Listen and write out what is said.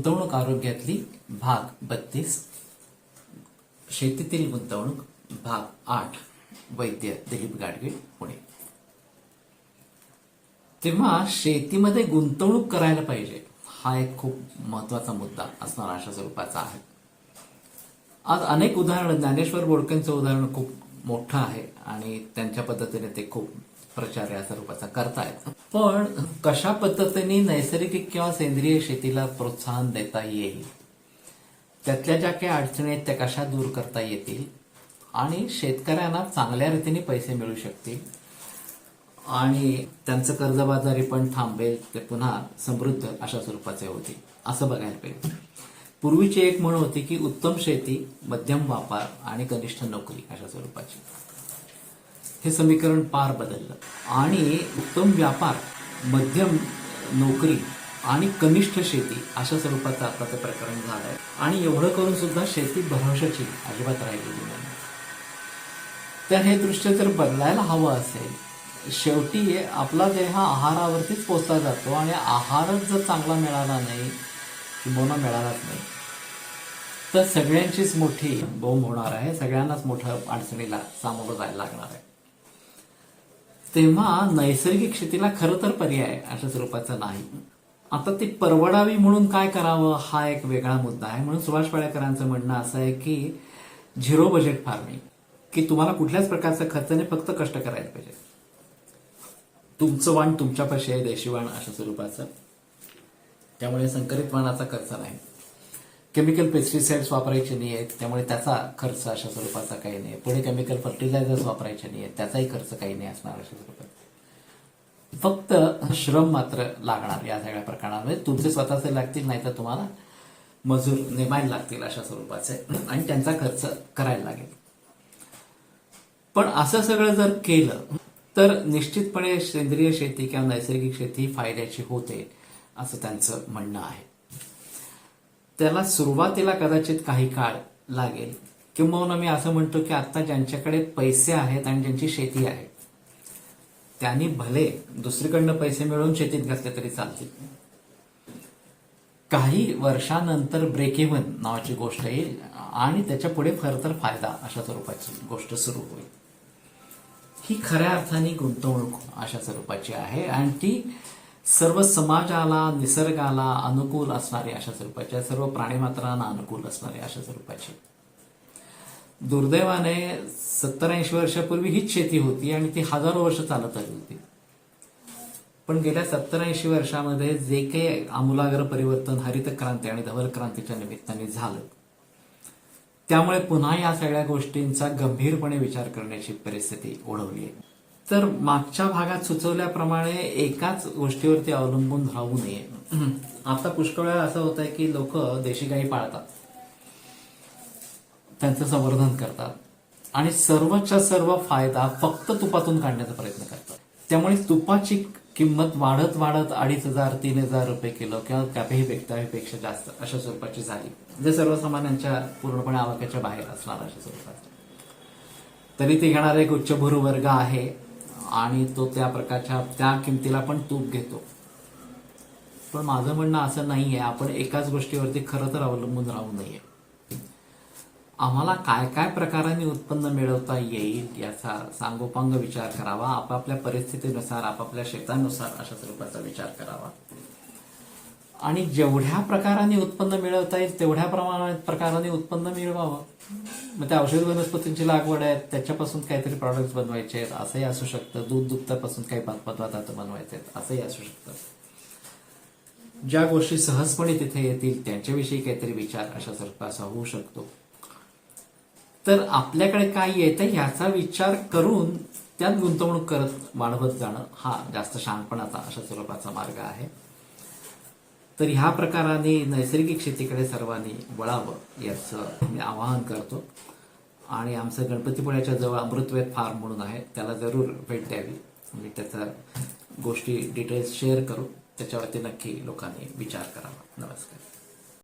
गुंतवणूक आरोग्यातली भाग बत्तीस. शेतीतील गुंतवणूक भाग आठ. वैद्य दिलीप गाडगे पुणे. तेव्हा शेतीमध्ये गुंतवणूक करायला पाहिजे हा एक खूप महत्त्वाचा मुद्दा असणार अशा स्वरूपाचा आहे. आज अनेक उदाहरणं ज्ञानेश्वर बोडकेंचं उदाहरण खूप मोठं आहे आणि त्यांच्या पद्धतीने ते खूप प्रचार या स्वरूपाचा करतायत. पण कशा पद्धतीने नैसर्गिक किंवा सेंद्रिय शेतीला प्रोत्साहन देता येईल? त्यातल्या ज्या काही अडचणी आहेत त्या कशा दूर करता येतील? आणि शेतकऱ्यांना चांगल्या रीतीने पैसे मिळू शकतील? आणि त्यांचं कर्जबाजारी पण थांबेल ते पुन्हा समृद्ध अशा स्वरूपाचे होतील. असं बघायला पाहिजे. पूर्वीची एक म्हण होती की उत्तम शेती मध्यम व्यापार आणि कनिष्ठ नोकरी अशा स्वरूपाची. हे समीकरण पार बदललं. आणि उत्तम व्यापार मध्यम नोकरी आणि कनिष्ठ शेती अशा स्वरूपाचं आता ते प्रकरण झालंय. आणि एवढं करून सुद्धा शेती भरवशाची अजिबात राहिलेली नाही. तर हे दृश्य जर बदलायला हवं असेल शेवटी आपला देह आहारावरतीच पोचला जातो आणि आहारच जर चांगला मिळाला नाही किंबहुना मिळालाच नाही तर सगळ्यांचीच मोठी बोंब होणार आहे सगळ्यांनाच मोठं अडचणीला सामोरं जायला लागणार आहे. तेव्हा नैसर्गिक शेतीला खरं तर पर्याय अशा स्वरूपाचं नाही. आता ती परवडावी म्हणून काय करावं हा एक वेगळा मुद्दा आहे. म्हणून सुभाष पाळेकरांचं म्हणणं असं आहे की झिरो बजेट फार्मिंग की तुम्हाला कुठल्याच प्रकारचा खर्च नाही फक्त कष्ट करायला पाहिजे. तुमचं वाण तुमच्यापाशी आहे देशी वाण अशा स्वरूपाचं. त्यामुळे संकरित वाणाचा खर्च नाही. केमिकल पेस्टिसाइड्स वापरायचे नाही आहेत त्यामुळे त्याचा खर्च अशा स्वरूपाचा काही नाही पुढे केमिकल फर्टिलायझर्स वापरायचे नाही आहेत त्याचाही खर्च काही नाही असणार अशा स्वरूपात. फक्त श्रम मात्र लागणार या सगळ्या प्रकरणामध्ये. तुमचे स्वतःचे लागतील नाही तर तुम्हाला मजूर नेमायला लागतील अशा स्वरूपाचे. आणि त्यांचा खर्च करायला लागेल. पण असं सगळं जर केलं तर निश्चितपणे सेंद्रिय शेती किंवा नैसर्गिक शेती फायद्याची होते असं त्यांचं म्हणणं आहे. त्याला सुरुवातीला कदाचित काही काळ लागेल. किंबहुना मी असं म्हणतो की आता ज्यांच्याकडे पैसे आहेत आणि ज्यांची शेती आहे त्यांनी भले दुसरीकडनं पैसे मिळवून शेतीत घातले तरी चालतील. काही वर्षानंतर ब्रेक इव्हन नावाची गोष्ट येईल आणि त्याच्या पुढे खरं फायदा अशा स्वरूपाची गोष्ट सुरू होईल. ही खऱ्या अर्थाने गुंतवणूक अशा स्वरूपाची आहे आणि ती सर्व समाजाला निसर्गाला अनुकूल असणारी अशा स्वरूपाच्या सर्व प्राणीमात्रांना अनुकूल असणारी अशा स्वरूपाचे दुर्दैवाने सत्तर ऐंशी वर्षापूर्वी हीच शेती होती आणि ती हजारो वर्ष चालत आली होती. पण गेल्या सत्तर ऐंशी वर्षामध्ये जे काही आमूलाग्र परिवर्तन हरित क्रांती आणि धवल क्रांतीच्या निमित्ताने झालं त्यामुळे पुन्हा या सगळ्या गोष्टींचा गंभीरपणे विचार करण्याची परिस्थिती ओढवली आहे. तर मागच्या भागात सुचवल्याप्रमाणे एकाच गोष्टीवरती अवलंबून राहू नये. आता पुष्कळ वेळा असं होत आहे की लोक देशी गाई पाळतात. त्यांचं संवर्धन करतात. आणि सर्वच्या सर्व फायदा फक्त तुपातून काढण्याचा प्रयत्न करतात. त्यामुळे तुपाची किंमत वाढत वाढत अडीच हजार तीन हजार रुपये किलो किंवा कॅपेही पेक्षा जास्त अशा स्वरूपाची झाली. जे सर्वसामान्यांच्या पूर्णपणे आवाक्याच्या बाहेर असणार अशा स्वरूपात. तरी ते घेणारा एक उच्चभूर वर्ग आहे. आणि तो त्या प्रकारच्या त्या किमतीला पण तूप घेतो. पण माझं म्हणणं असं नाही आहे आपण एकाच गोष्टीवरती खरं तर अवलंबून राहू नये. आम्हाला काय काय प्रकाराने उत्पन्न मिळवता येईल याचा सांगोपांग विचार करावा. आपापल्या परिस्थितीनुसार आपापल्या शेतानुसार अशा स्वरूपाचा विचार करावा. आणि जेवढ्या प्रकाराने उत्पन्न मिळवता येईल तेवढ्या प्रमाणात प्रकाराने उत्पन्न मिळवावं. मग त्या औषध वनस्पतींची लागवड आहे त्याच्यापासून काहीतरी प्रॉडक्ट्स बनवायचे आहेत असंही असू शकतं. दूध दुग्धापासून काही पदार्थ बनवायचे आहेत असंही असू शकतं. ज्या गोष्टी सहजपणे तिथे येतील त्यांच्याविषयी काहीतरी विचार अशा असा होऊ शकतो. तर आपल्याकडे काय येतं याचा विचार करून त्यात गुंतवणूक करत वाढवत जाणं हा जास्त शहाणपणाचा अशा स्वरूपाचा मार्ग आहे. तर ह्या प्रकाराने नैसर्गिक शेतीकडे सर्वांनी वळावं याचं मी आवाहन करतो. आणि आमचं गणपतीपुळ्याच्या जवळ अमृतवेद फार्म म्हणून आहे त्याला जरूर भेट द्यावी. मी त्याचा गोष्टी डिटेल्स शेअर करू. त्याच्यावरती नक्की लोकांनी विचार करावा. नमस्कार.